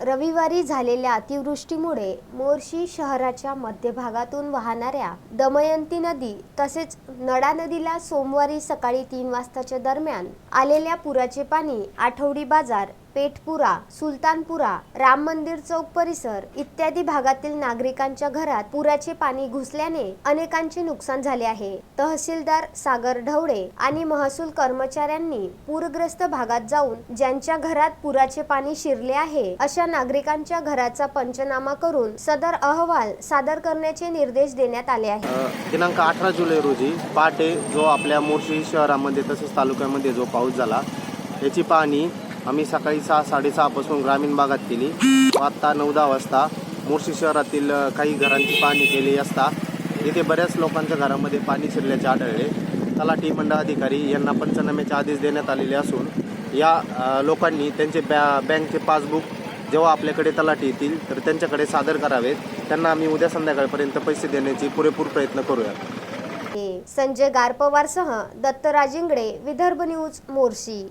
रविवारी झालेल्या अतिवृष्टीमुळे मोर्शी शहराच्या मध्यभागातून वाहणाऱ्या दमयंती नदी तसेच नडा नदीला सोमवारी सकाळी तीन वाजताच्या दरम्यान आलेल्या पुराचे पाणी आठवडी बाजार पेठपुरा सुलतानपुरा राम मंदिर चौक परिसर इत्यादी भागातील नागरिकांच्या घरात पुराचे पाणी घुसल्याने अनेकांचे नुकसान झाले आहे. तहसीलदार सागर ढवळे आणि महसूल कर्मचाऱ्यांनी पूरग्रस्त भागात जाऊन ज्यांच्या घरात पुराचे पाणी शिरले आहे अशा नागरिकांच्या घराचा पंचनामा करून सदर अहवाल सादर करण्याचे निर्देश देण्यात आले आहे दिनांक अठरा जुलै रोजी पहाटे जो आपल्या मोर्शी शहरामध्ये तसेच तालुक्यामध्ये जो पाऊस झाला याची पाहणी आम्ही सकाळी सहा साडेसहापासून ग्रामीण भागात केली. व आत्ता नऊ दहा वाजता मोर्शी शहरातील काही घरांची पाहणी केली असता येथे बऱ्याच लोकांच्या घरामध्ये पाणी शिरल्याचे आढळले. तलाठी मंडळ अधिकारी यांना पंचनाम्याचे आदेश देण्यात आलेले असून या लोकांनी त्यांचे बॅ बँकचे पासबुक जेव्हा आपल्याकडे तलाठी येतील तर त्यांच्याकडे सादर करावेत. त्यांना आम्ही उद्या संध्याकाळपर्यंत पैसे देण्याची पुरेपूर प्रयत्न करूया संजय गारपवारसह दत्तराजिंगडे विदर्भ न्यूज मोर्शी